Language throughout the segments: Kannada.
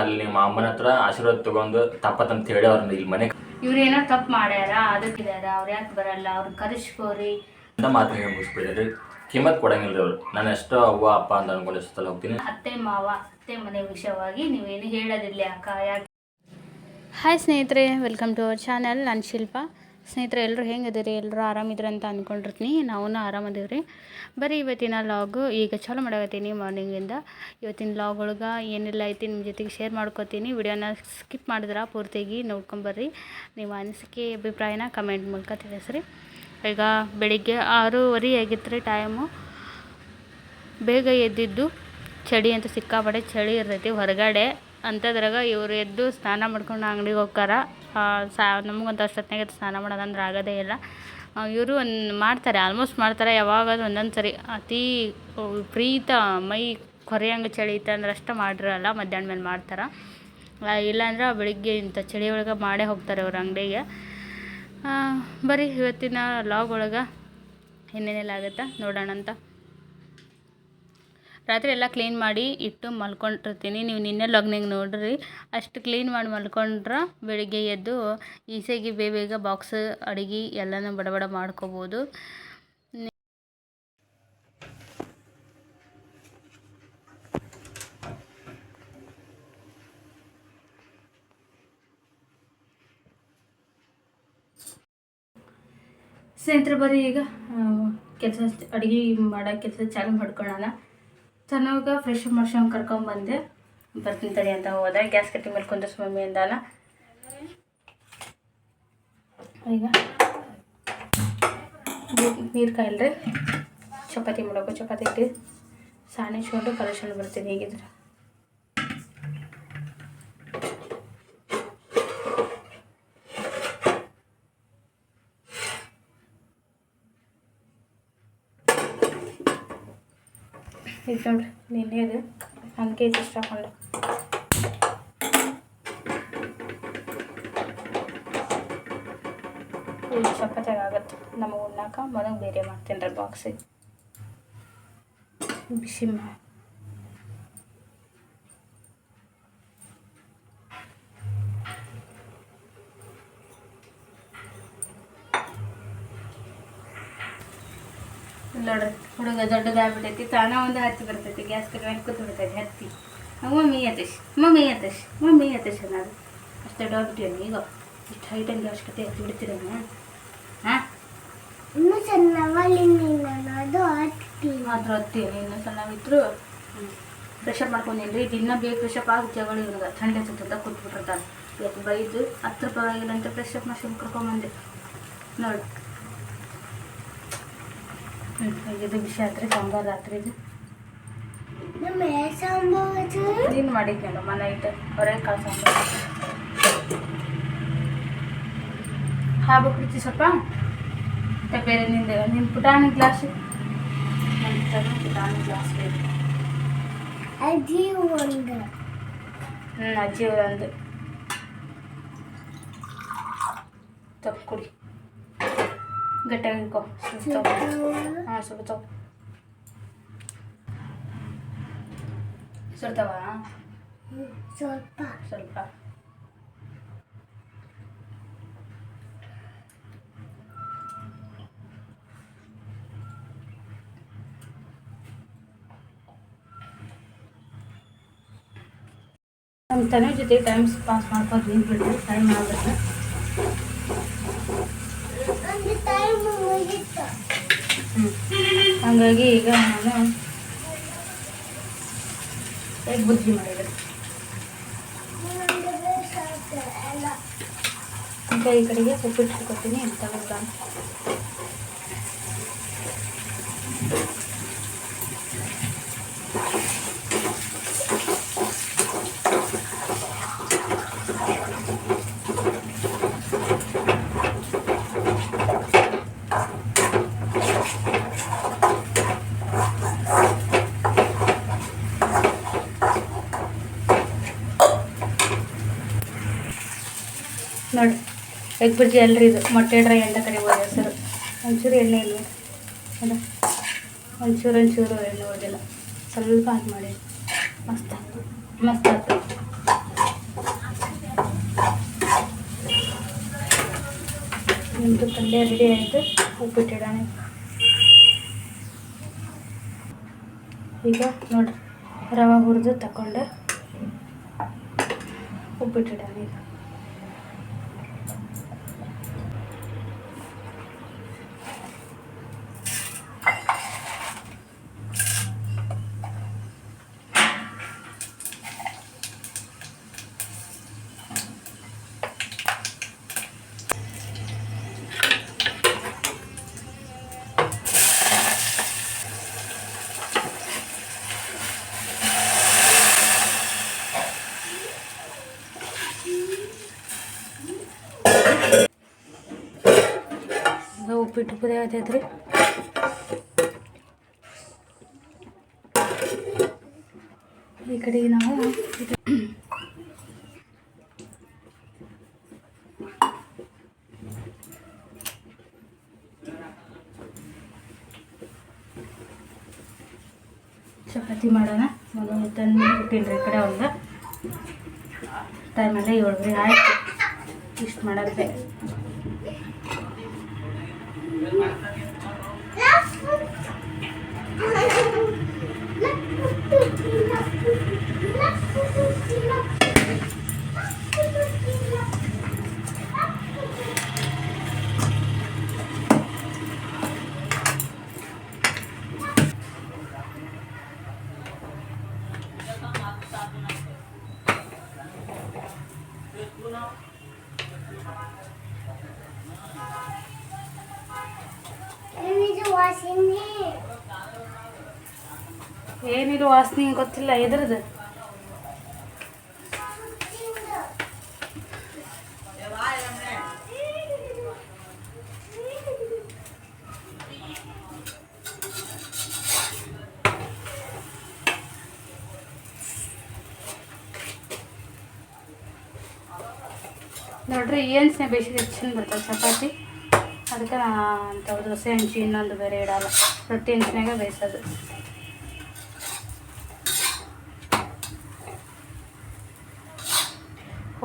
ಅಲ್ಲಿ ನಿಮ್ಮ ಅಮ್ಮನ ಹತ್ರ ಆಶೀರ್ವಾದ ತಗೊಂಡು ತಪ್ಪತ್ತಂತ ಹೇಳಿ ಅವ್ರನ್ನ ಇಲ್ಲಿ ಮನೆ ಇವ್ರು ಏನೋ ತಪ್ಪು ಮಾಡ್ಯಾರ ಅದಕ್ಕಿದಾರ ಅವ್ರು ಯಾಕೆ ಬರಲ್ಲ ಅವ್ರು ಕರೆಸ್ಕೋರಿ. ಅಂತ ಮಾತ್ರ ಹೇಳಿ ಮುಗಿಸ್ಬಿಟ್ಟಿರಿ ಕಿಮ್ಮತ್ ಕೊಡಂಗಿಲ್ಲ ಅವ್ರು. ನಾನು ಎಷ್ಟೋ ಅವ್ವ ಅಪ್ಪ ಅಂತ ಅನ್ಕೊಂಡು ಎಷ್ಟೋ ಸಲ ಹೋಗ್ತೀನಿ. ಅತ್ತೆ ಮಾವ ಅತ್ತೆ ಮನೆ ವಿಷಯವಾಗಿ ನೀವೇನು ಹೇಳೋದಿಲ್ಲ ಅಕ್ಕ ಯಾಕೆ? ಹಾಯ್ ಸ್ನೇಹಿತರೆ ವೆಲ್ಕಮ್ ಟು ಅವರ್ ಚಾನಲ್ ನಾನು ಶಿಲ್ಪ. ಸ್ನೇಹಿತರೆ ಎಲ್ಲರೂ ಹೆಂಗದಿರಿ ಎಲ್ಲರೂ ಆರಾಮಿದ್ರಿ ಅಂತ ಅಂದ್ಕೊಂಡಿರ್ತೀನಿ ನಾವು ಆರಾಮದೀವ್ರಿ. ಬರೀ ಇವತ್ತಿನ ಲಾಗು, ಈಗ ಚಾಲೂ ಮಾಡಕತ್ತೀನಿ ಮಾರ್ನಿಂಗಿಂದ. ಇವತ್ತಿನ ಲಾಗ್ ಒಳಗೆ ಏನೆಲ್ಲ, ಐತಿ ನಿಮ್ಮ ಜೊತೆಗೆ ಶೇರ್ ಮಾಡ್ಕೋತೀನಿ. ವಿಡಿಯೋನ ಸ್ಕಿಪ್ ಮಾಡಿದ್ರೆ ಪೂರ್ತಿಯಾಗಿ ನೋಡ್ಕೊಂಬರ್ರಿ. ನೀವು ಅನಿಸಿಕೆ, ಅಭಿಪ್ರಾಯನ ಕಮೆಂಟ್ ಮೂಲಕ ತಿಳಿಸ್ರಿ. ಈಗ ಬೆಳಿಗ್ಗೆ ಆರೂವರೆ ಆಗಿತ್ತು ರೀ ಟೈಮು ಬೇಗ ಎದ್ದಿದ್ದು. ಚಳಿ ಅಂತ ಸಿಕ್ಕಾಪಟ್ಟೆ ಚಳಿ ಇರ್ತೈತಿ, ಹೊರಗಡೆ ಅಂಥದ್ರಾಗ ಇವರು ಎದ್ದು ಸ್ನಾನ ಮಾಡ್ಕೊಂಡು ಅಂಗಡಿಗೆ ಹೋಗ್ತಾರ. ಸಾ, ನಮಗಂತೂ ಅಷ್ಟೊತ್ತಿನಾಗ ಸ್ನಾನ ಮಾಡೋದಂದ್ರೆ ಆಗೋದೇ ಇಲ್ಲ. ಇವರು ಒಂದು ಮಾಡ್ತಾರೆ ಆಲ್ಮೋಸ್ಟ್ ಮಾಡ್ತಾರೆ, ಯಾವಾಗಾದ್ರೂ ಒಂದೊಂದು ಸರಿ. ಅತಿ ಪ್ರೀತ ಮೈ ಕೊರೆಯಂಗೆ ಚಳಿ ಇತ್ತು ಅಂದ್ರೆ ಅಷ್ಟೇ ಮಾಡಿರಲ್ಲ ಮಧ್ಯಾಹ್ನ ಮೇಲೆ ಮಾಡ್ತಾರೆ. ಇಲ್ಲಾಂದ್ರೆ ಬೆಳಿಗ್ಗೆ ಇಂಥ ಚಳಿ ಒಳಗೆ ಮಾಡೇ ಹೋಗ್ತಾರೆ ಅವ್ರ ಅಂಗಡಿಗೆ. ಬರೀ ಇವತ್ತಿನ ಲಾಗ್ ಒಳಗೆ ಇನ್ನೇನೆಲ್ಲ ಆಗುತ್ತೆ? ನೋಡೋಣ ಅಂತ ರಾತ್ರಿ ಎಲ್ಲ ಕ್ಲೀನ್ ಮಾಡಿ ಇಟ್ಟು ಮಲ್ಕೊಂಡಿರ್ತೀನಿ. ನೀವು ನಿನ್ನೆ ಲಗ್ನಿಗೆ ನೋಡ್ರಿ. ಅಷ್ಟು ಕ್ಲೀನ್ ಮಾಡಿ ಮಲ್ಕೊಂಡ್ರೆ ಬೆಳಿಗ್ಗೆ ಎದ್ದು ಈಸಿಯಾಗಿ ಬೇಗ ಬೇಗ ಬಾಕ್ಸ್ ಅಡುಗೆ ಎಲ್ಲನೂ ಬಡಬಡ ಬಡ ಮಾಡ್ಕೋಬೋದು. ಸ್ನೇಹಿತರು ಬರೀ ಈಗ ಕೆಲಸ ಅಡುಗೆ ಮಾಡೋ ಕೆಲಸ ಚಾಲು ಮಾಡ್ಕೊಳ್ಳೋಣ. ಚೆನ್ನಾಗ ಫ್ರೆಶ್ ಮಾಡ್ಸ್ಕೊಂಡು ಕರ್ಕೊಂಬಂದೆ ಬರ್ತೀನಿ ತಡಿ ಅಂತ ಹೋದೆ. ಗ್ಯಾಸ್ ಕಟ್ಟಿ ಮೇಲೆ ಕುಂದರ್ಸ್ ಮಮ್ಮಿ ಅಂದಾನ. ಈಗ ನೀರು ಕಾಯಿಲ್ರಿ. ಚಪಾತಿ ಮಾಡೋಕೆ ಚಪಾತಿ ಇಟ್ಟು ಸಾಣಿಸ್ಕೊಂಡು ಕಲೆಕ್ಷನ್ ಬರ್ತೀನಿ ಹೇಗಿದ್ರೆ. ಇದು ನೋಡ್ರಿ ನಿನ್ನೆ ಇದು ಹಂಗೆ ಇದು ಇಷ್ಟ ಹಾಕೊಂಡೆ. ಇದು ಚಪಾತಿಯಾಗ ಆಗತ್ತೆ. ನಮಗೆ ಉಣ್ಣಾಕ ಮನೆಗೆ ಬೇರೆ ಮಾಡ್ತೀನಿ ರೀ ಬಾಕ್ಸಿಗೆ ಬಿಸಿ ಮಾ ನೋಡ್ರಿ ಹುಡುಗ ದೊಡ್ಡದಾಗ್ಬಿಟ್ಟೈತಿ ತಾನ ಒಂದು ಹತ್ತಿ ಬರ್ತೈತಿ ಗ್ಯಾಸ್ ಕಡೆ ಮೇಲೆ ಕೂತ್ ಬಿಡ್ತೈತಿ ಹತ್ತಿ. Mummy Yatesh mummy Yatesh mummy Yatesh ಅನ್ನೋದು. ಅಷ್ಟು ದೊಡ್ಡಬಿಟ್ಟಿಯಲ್ಲ ಈಗ? ಇಷ್ಟು ಹೈಟಂಗೆ ಗ್ಯಾಸ್ ಕಟ್ಟಿ ಹತ್ತಿ ಬಿಡ್ತೀರಮ್ಮ ಹಾಂ? ಇನ್ನೂ ಸಣ್ಣವಲ್ಲಿ ನೀನದು ಹತ್ತಿ. ಮಾತ್ರ ಹತ್ತಿ ಇನ್ನು ಸಣ್ಣವಿದ್ರು ಫ್ರೆಶಪ್ ಮಾಡ್ಕೊಂಡಿಲ್ರಿ ದಿನ ಬೇಗ ಫ್ರೆಶಪ್ ಆಗಿ ಜಗಳ ಇವಾಗ. ಥಂಡೆ ಸುತ್ತಂತ ಕೂತ್ಬಿಟ್ಟಿರ್ತಾರೆ ಇವತ್ತು ಬೈದು ಹತ್ತು ರೂಪಾಯಿ ಆಗಿಲ್ಲ ಅಂತ ಫ್ರೆಶಪ್ ಮಾಡ್ಸ್ಕೊಂಡು ಕರ್ಕೊಂಬಂದೆ. ನೋಡಿ. ಇದು ವಿಷಯ ಆತ್ರಿ ಸಾಂಬಾರು ರಾತ್ರಿದು ನೀನು ಮಾಡಿದ್ನಲ್ಲ ಮನೆ ಐತೆ ಹೊರಗೆ ಕಾಳು ಸಾಂಬಾರು. ಹಾ ಕುಡಿತಿ ಸ್ವಲ್ಪ. ಮತ್ತೆ ಬೇರೆ ನಿಂದ ನಿನ್ನ ಪುಟಾಣಿ ಗ್ಲಾಸು. ಪುಟಾಣಿ ಗ್ಲಾಸ್ ಬೇಕು. ಅಜ್ಜಿ ಒಂದು. ಹ್ಞೂ ಅಜ್ಜಿ ಒಂದು. ತಪ್ಪು ಕುಡಿ. ಗಟ್ಟಿಯಾಗಿ ಇಟ್ಕೋ ಸ್ವಲ್ಪ ತಗೋ ಹಾಂ ಸ್ವಲ್ಪ ತಗೋ ಸುಡ್ತಾವ ಸ್ವಲ್ಪ ಸ್ವಲ್ಪ ನಮ್ಮ ತನ ಜೊತೆ ಟೈಮ್ ಪಾಸ್ ಮಾಡ್ಕೊಂಡು ನಿಂತ್ಬಿಟ್ರಿ ಟೈಮ್ ಆಗುತ್ತೆ ಒಂದು ಟೈಮ್ ಮುಗಿತು ಹ್ಞೂ ಹಾಗಾಗಿ ಈಗ ನಾನು ಎಗ್ ಬುದ್ಧಿ ಮಾಡಿದೆ. ಈ ಕಡೆಗೆ ಉಪ್ಪಿಟ್ಟು ಇಟ್ಕೊತೀನಿ ಅಂತ ನಾನು ಎಗ್ ಬಜ್ಜಿ ಅಲ್ರಿ ಇದು? ಮೊಟ್ಟೆ ಡ್ರೈ ಅಂತ ಕರಿಬೋದು ಹೆಸರು ಒಂಚೂರು ಎಣ್ಣೆ ಇಲ್ಲ ಅದ? ಒಂಚೂರು ಒಂಚೂರು ಎಣ್ಣೆ ಹೋದಿಲ್ಲ ಸ್ವಲ್ಪ ಹಾಕಿ ಮಾಡಿ. ಮಸ್ತ್ ಆಗ್ತದೆ ಮಸ್ತ್ ಆಯ್ತು ನಿಮ್ಮದು ಪಲ್ಯ ರೆಡಿ ಆಯಿತು. ಉಪ್ಪಿಟ್ಟಿಡೋಣ ಈಗ ನೋಡಿರಿ, ರವೆ ಹುರಿದು ತಗೊಂಡು ಉಪ್ಪಿಟ್ಟಿಡೋಣ ಈಗ. ಉಪ್ಪಿಟ್ಟು ಕುದಿಯಾಗತೈತ್ರಿ ಈ ಕಡೆಗೆ ನಾವು ಚಪಾತಿ ಮಾಡೋಣ. ಒಂದು ತಂದು ಇಟ್ಟಿನ್ರಿ ಈ ಕಡೆ ಒಂದು. ಟೈಮಲ್ಲೇ ಏಳುವರೆ ಆಯ್ತು. ಇಷ್ಟು ಮಾಡೋದು ಏನಿದು ವಾಸನೆ ಗೊತ್ತಿಲ್ಲ ಎದ್ರದ್ದು ನೋಡ್ರಿ, ಏನು ಸ್ನೇಹ ಬೇಯಿಸಿದ್ರೆ? ಚಂದ ಬರ್ತದೆ ಚಪಾತಿ. ಅದಕ್ಕೆ ನಾ ಅಂತ ದೋಸೆ ಹಂಚಿ ಇನ್ನೊಂದು ಬೇರೆ ಇಡಲ್ಲ. ರೊಟ್ಟಿ ಹಂಚಿನಾಗ ಬೇಯಿಸೋದು.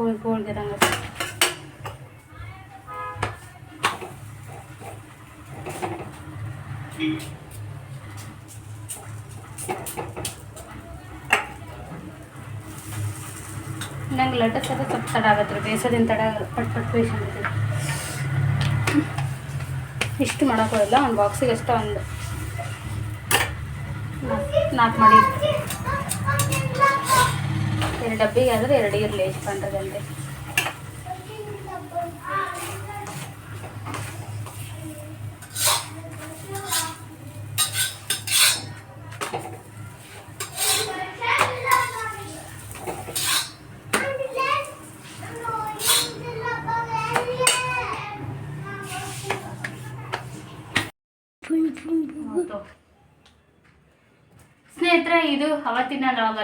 ಹೋಳಿಗೆ ಹೋಳ್ಗೆದಂಗೆ ನಂಗೆ ಲಟ್ಟಸೋದು ಸ್ವಲ್ಪ ತಡ ಆಗತ್ತೆ, ರೀ. ಬೇಯಿಸೋದಿನ ತಡ, ಪಟ್ ಪಟ್ ಬೇಯಿಸ್ಬಿಡ್ತೀವಿ ಇಷ್ಟು ಮಾಡೋಕ್ಕೋಲ್ಲ ಒಂದು ಬಾಕ್ಸಿಗೆ ಅಷ್ಟೇ ಒಂದು ನಾಲ್ಕು ಮಾಡಿ ಎರಡು ಡಬ್ಬಿಗೆ ಆದರೆ ಎರಡು ಇರಲಿ ಎಷ್ಟು ಗಂಟೆ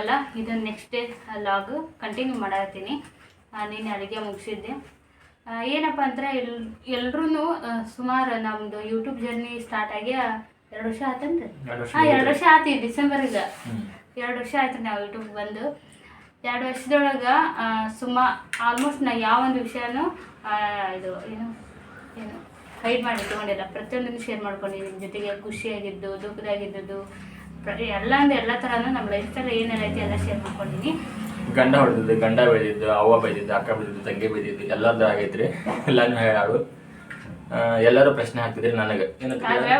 ಲಾಗ್ ಇದು ನೆಕ್ಸ್ಟ್ ಡೇ ಲಾಗ್ ಕಂಟಿನ್ಯೂ ಮಾಡತ್ತೀನಿ ನೀನು ಅಡುಗೆ ಮುಗಿಸಿದ್ದೆ. ಏನಪ್ಪ ಅಂದರೆ ಎಲ್ ಎಲ್ಲರೂ ಸುಮಾರು ನಮ್ಮದು ಯೂಟ್ಯೂಬ್ ಜರ್ನಿ ಸ್ಟಾರ್ಟ್ ಆಗಿ ಎರಡು ವರ್ಷ ಆಯ್ತಂತೆ ಹಾಂ ಎರಡು ವರ್ಷ ಆತು ಡಿಸೆಂಬರಿಂದ. ಎರಡು ವರ್ಷ ಆಯ್ತು ನಾವು ಯೂಟ್ಯೂಬ್ ಬಂದು. ಎರಡು ವರ್ಷದೊಳಗೆ ಸುಮಾ ಆಲ್ಮೋಸ್ಟ್ ನಾ ಯಾವ ಒಂದು ವಿಷಯನೂ ಇದು ಏನು ಏನು ಹೈಡ್ ಮಾಡಿ ತೊಗೊಂಡಿಲ್ಲ ಪ್ರತಿಯೊಂದನ್ನು ಶೇರ್ ಮಾಡ್ಕೊಂಡಿದ್ದೀನಿ. ಜೊತೆಗೆ ಖುಷಿಯಾಗಿದ್ದು ದುಃಖದಾಗಿದ್ದದ್ದು ಎಲ್ಲ ಅಂದ್ರೆ ಎಲ್ಲ ಥರನೂ ನಮ್ಮ ಲೈಫ್ ಸ್ಟೈಲ್ ಏನೆಲ್ಲ ಐತಿ ಎಲ್ಲ ಶೇರ್ ಮಾಡ್ಕೊಂಡಿನಿ. ಗಂಡ ಹೊಡೆದಿದ್ದು ಗಂಡ ಬೆಳೆದಿದ್ದು ಅವ್ವ ಬೈದಿದ್ದು ಅಕ್ಕ ಬೈದಿದ್ದು ತಂಗಿ ಬೈದಿದ್ದು ಎಲ್ಲಾದ್ರೂ ಆಗೈತ್ರಿ. ಎಲ್ಲಾನು ಹೇಳಾಳು ಎಲ್ಲರೂ ಪ್ರಶ್ನೆ ಹಾಕಿದ್ರಿ ನನಗೆ. ಆದ್ರೆ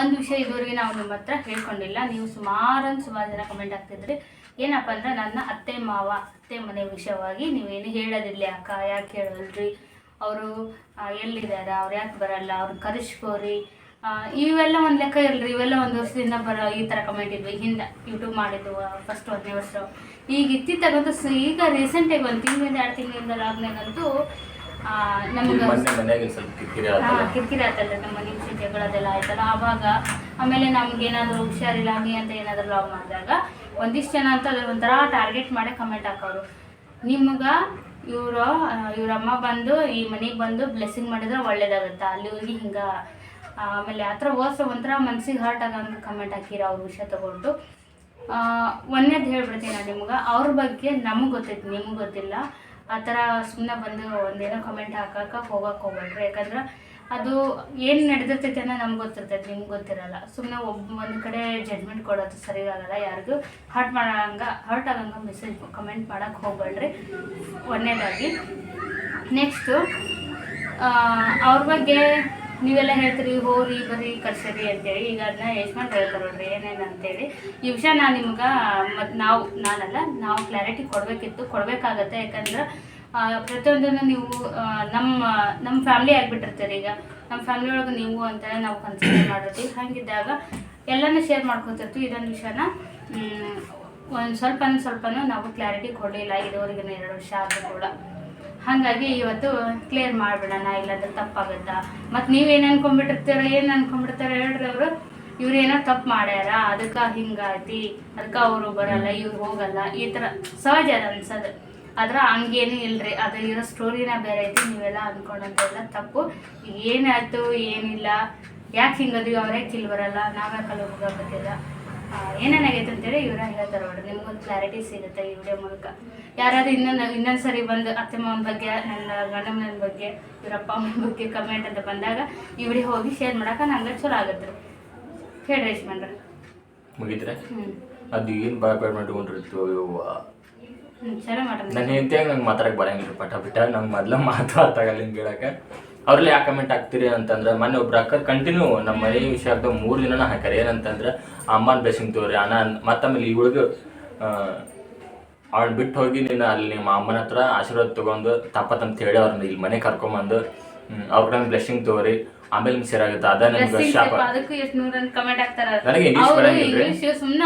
ಒಂದು ವಿಷಯ ಇದುವರೆಗೆ ನಾವು ನಿಮ್ಮ ಹತ್ರ ಹೇಳ್ಕೊಂಡಿಲ್ಲ. ನೀವು ಸುಮಾರು ಸುಮಾರು ಜನ ಕಮೆಂಟ್ ಆಗ್ತಿದ್ರಿ ಏನಪ್ಪ ಅಂದ್ರೆ ನನ್ನ ಅತ್ತೆ ಮಾವ ಅತ್ತೆ ಮನೆ ವಿಷಯವಾಗಿ ನೀವೇನು ಹೇಳೋದಿಲ್ಲ. ಅಕ್ಕ ಯಾಕೆ ಹೇಳಲ್ರಿ ಅವರು ಎಲ್ಲಿದ್ದಾರೆ? ಅವ್ರು ಯಾಕೆ ಬರಲ್ಲ? ಅವ್ರು ಕರೆಸ್ಕೋರಿ. ಇವೆಲ್ಲ ಒಂದು ಲೆಕ್ಕ ಇಲ್ರಿ ಇವೆಲ್ಲ ಒಂದು ವರ್ಷದಿಂದ ಬರೋ ಈ ಥರ ಕಮೆಂಟ್ ಇದ್ವಿ. ಹಿಂದೆ ಯೂಟ್ಯೂಬ್ ಮಾಡಿದ್ದು ಫಸ್ಟ್ ಒಂದನೇ ವರ್ಷ. ಈಗ ಇತ್ತಿತ್ತಾಗಂತೂ ಈಗ ರೀಸೆಂಟಾಗಿ ಒಂದು ತಿಂಗಳಿಂದ ಎರಡು ತಿಂಗಳಿಂದ ಲಾಗ್ನಾಗಂತೂ ನಮ್ಗೆ ಕಿರಿಕಿರಿ ಆತಲ್ಲ? ನಮ್ಮ ಮನೆ ಜಗಳದೆಲ್ಲ ಆಯ್ತಲ್ಲ. ಆವಾಗ ಆಮೇಲೆ ನಮ್ಗೆ ಏನಾದರೂ ಹುಷಾರಿಲ್ಲ ಹಂಗೆ ಅಂತ ಏನಾದರೂ ಲಾಗ್ ಮಾಡಿದಾಗ ಒಂದಿಷ್ಟು ಜನ ಅಂತ ಅದ್ರ ಒಂಥರ ಟಾರ್ಗೆಟ್ ಮಾಡಿ ಕಮೆಂಟ್ ಹಾಕೋರು ನಿಮ್ಗೆ ಇವರು ಇವ್ರ ಅಮ್ಮ ಬಂದು ಈ ಮನೆಗೆ ಬಂದು ಬ್ಲೆಸ್ಸಿಂಗ್ ಮಾಡಿದ್ರೆ ಒಳ್ಳೇದಾಗುತ್ತಾ? ಅಲ್ಲಿ ಹೋಗಿ ಹಿಂಗೆ ಆಮೇಲೆ ಆ ಥರ ಓದಿಸೋ ಒಂಥರ ಮನ್ಸಿಗೆ ಹರ್ಟ್ ಆಗಂಗೆ ಕಮೆಂಟ್ ಹಾಕಿರೋ ಅವ್ರ ವಿಷಯ ತಗೊಂಡು. ಒಂದೇದು ಹೇಳ್ಬಿಡ್ತೀನಿ ನಾನು ನಿಮ್ಗೆ, ಅವ್ರ ಬಗ್ಗೆ ನಮಗೆ ಗೊತ್ತೈತಿ, ನಿಮ್ಗೆ ಗೊತ್ತಿಲ್ಲ. ಆ ಥರ ಸುಮ್ಮನೆ ಬಂದು ಒಂದೇನೋ ಕಮೆಂಟ್ ಹಾಕಕ್ಕೆ ಹೋಗಕ್ಕೆ ಹೋಗ್ಬೇಡ್ರಿ. ಯಾಕಂದ್ರೆ ಅದು ಏನು ನಡೆದಿರ್ತೈತೆ ಅನ್ನೋ ನಮ್ಗೆ ಗೊತ್ತಿರ್ತೈತೆ, ನಿಮ್ಗೆ ಗೊತ್ತಿರಲ್ಲ. ಸುಮ್ಮನೆ ಒಬ್ಬ ಒಂದು ಕಡೆ ಜಡ್ಮೆಂಟ್ ಕೊಡೋದು ಸರಿಯಾಗಲ್ಲ ಯಾರಿಗೂ. ಹರ್ಟ್ ಮಾಡಂಗ ಹರ್ಟ್ ಆಗಂಗ ಮೆಸೇಜ್ ಕಮೆಂಟ್ ಮಾಡಕ್ಕೆ ಹೋಗ್ಬೇಡ್ರಿ. ಒಂದನೇದಾಗಿ. ನೆಕ್ಸ್ಟು ಅವ್ರ ಬಗ್ಗೆ ನೀವೆಲ್ಲ ಹೇಳ್ತೀರಿ ಹೋರಿ ಬರಿ ಕರ್ಸರಿ ಅಂತೇಳಿ ಈಗ ಅದನ್ನ ಯಜಮಾನ್ ಹೇಳ್ತಾರೆ ನೋಡ್ರಿ, ಏನೇನು ಅಂತೇಳಿ. ಈ ವಿಷಯ ನಾನು ನಿಮ್ಗೆ ಮತ್ತು ನಾವು, ನಾನಲ್ಲ, ನಾವು ಕ್ಲಾರಿಟಿ ಕೊಡಬೇಕಿತ್ತು, ಕೊಡಬೇಕಾಗತ್ತೆ. ಯಾಕಂದ್ರೆ ಪ್ರತಿಯೊಂದನ್ನು ನೀವು ನಮ್ಮ ನಮ್ಮ ಫ್ಯಾಮ್ಲಿ ಆಗಿಬಿಟ್ಟಿರ್ತೀರಿ ಈಗ. ನಮ್ಮ ಫ್ಯಾಮ್ಲಿ ಒಳಗೆ ನೀವು ಅಂತ ನಾವು ಕನ್ಸಿಡರ್ ಮಾಡಿರ್ತೀವಿ. ಹಾಗಿದ್ದಾಗ ಎಲ್ಲನೂ ಶೇರ್ ಮಾಡ್ಕೊತಿರ್ತೀವಿ. ಇದೊಂದು ವಿಷಯನ ಒಂದು ಸ್ವಲ್ಪನೂ ಸ್ವಲ್ಪನೂ ನಾವು ಕ್ಲಾರಿಟಿ ಕೊಡಲಿಲ್ಲ. ಇದುವರೆಗಿನ ಎರಡು ವರ್ಷ ಆದರೂ ಕೂಡ. ಹಾಗಾಗಿ ಇವತ್ತು ಕ್ಲಿಯರ್ ಮಾಡಿಬಿಡೋಣ, ಇಲ್ಲಾಂದ್ರೆ ತಪ್ಪಾಗುತ್ತಾ. ಮತ್ತು ನೀವೇನು ಅನ್ಕೊಂಡ್ಬಿಟ್ಟಿರ್ತೀರ, ಏನು ಅನ್ಕೊಂಡ್ಬಿಡ್ತಾರೆ ಹೇಳ್ರಿ ಅವರು. ಇವ್ರು ಏನೋ ತಪ್ಪು ಮಾಡ್ಯಾರ, ಅದಕ್ಕೆ ಹಿಂಗಾಯ್ತಿ, ಅದಕ್ಕೆ ಅವರು ಬರಲ್ಲ, ಇವ್ರು ಹೋಗಲ್ಲ, ಈ ಥರ ಸಹಜ ಅದು ಅನ್ಸೋದು. ಆದ್ರೆ ಹಂಗೇನು ಇಲ್ರಿ ಅದು ಇರೋ ಸ್ಟೋರಿನ ಬೇರೆ ಐತಿ, ನೀವೆಲ್ಲ ಅನ್ಕೊಂಡಂತೆಲ್ಲ ತಪ್ಪು. ಏನಾಯ್ತು, ಏನಿಲ್ಲ, ಯಾಕೆ ಹಿಂಗದ್ವಿ, ಅವ್ರೇ ಕಿಲ್ ಬರಲ್ಲ ನಾವ್ಯಾಕಲ್ಲಿ ಹೋಗಬೇಕಿಲ್ಲ ಏನೇನಾಗೈತೆ ಅಂತೇಳಿ ಇವರ ಹೇಳ್ತಾರೆ ನೋಡ್ರಿ ನಿಮ್ಗೊಂದು ಕ್ಲಾರಿಟಿ ಸಿಗುತ್ತೆ ಈ ವಿಡಿಯೋ ಮೂಲಕ. ಯಾರಾದ್ರೂ ಇನ್ನೊಂದು ಇನ್ನೊಂದು ಸರಿ ಬಂದು ಅತ್ತೆ ಮಾವನ ಬಗ್ಗೆ ನನ್ನ ಗಂಡಮ್ಮನ ಬಗ್ಗೆ ಇವರಪ್ಪ ಅಮ್ಮನ ಬಗ್ಗೆ ಕಮೆಂಟ್ ಅಂತ ಬಂದಾಗ ಈ ವಿಡಿಯೋ ಹೋಗಿ ಶೇರ್ ಮಾಡಕ್ಕೆ ನಂಗೆ ಚಲೋ ಆಗುತ್ತೆ. ರೀ ಹೇಳ್ರಿ ಯಶ್ಮನ್ರ ಮುಗಿದ್ರೆ ಅದು ಏನು ಬಾಯ್ ಬಾಯ್ ಮಾಡ್ಕೊಂಡಿರ್ತೀವಿ ನನ್ನ ಹೆಂಡತಿಯಾಗ ನಂಗೆ ಮಾತಾಡಕ್ಕೆ ಬರಂಗಿಲ್ಲ ಪಟ ಬಿಟ್ಟ ನಂಗೆ ಮೊದಲ ಮಾತು ಹಿಂಗೆ ಹೇಳಕ್ಕೆ. ಅವ್ರಲ್ಲಿ ಯಾಕೆ ಕಮೆಂಟ್ ಹಾಕ್ತೀರಿ ಅಂತಂದ್ರೆ ಮೊನ್ನೆ ಒಬ್ರು ಅಕ್ಕ ಕಂಟಿನ್ಯೂ ನಮ್ಮ ಮನೆ ವಿಷಯ ಆಗ್ದ ಮೂರು ದಿನನ ಹಾಕ್ಯಾರ. ಏನಂತಂದ್ರೆ ಅಮ್ಮನ ಬ್ಲೆಸಿಂಗ್ ತೋರಿ ಅಣ್ಣ ಮತ್ತಮೇಲೆ ಇವಳಿಗೆ ಅವಳು ಬಿಟ್ಟು ಹೋಗಿ ನೀನು ಅಲ್ಲಿ ನಿಮ್ಮ ಅಮ್ಮನ ಹತ್ರ ಆಶೀರ್ವಾದ ತಗೊಂಡು ತಪ್ಪತ್ತಂತ ಹೇಳಿ ಅವ್ರನ್ನ ಇಲ್ಲಿ ಮನೆ ಕರ್ಕೊಂಬಂದು ಅವ್ರ ನಂಗೆ ಬ್ಲೆಸ್ಸಿಂಗ್ ತಗೋರಿ ಆಮೇಲೆ ನಿಮ್ಗೆ ಸೇರಾಗುತ್ತೆ ಅದ ಅದೇ Blessings ಶಾಪ. ನನಗೆ ಇಂಗ್ಲೀಷ್ ಬರಂಗಿಲ್ರಿ. ಸುಮ್ನ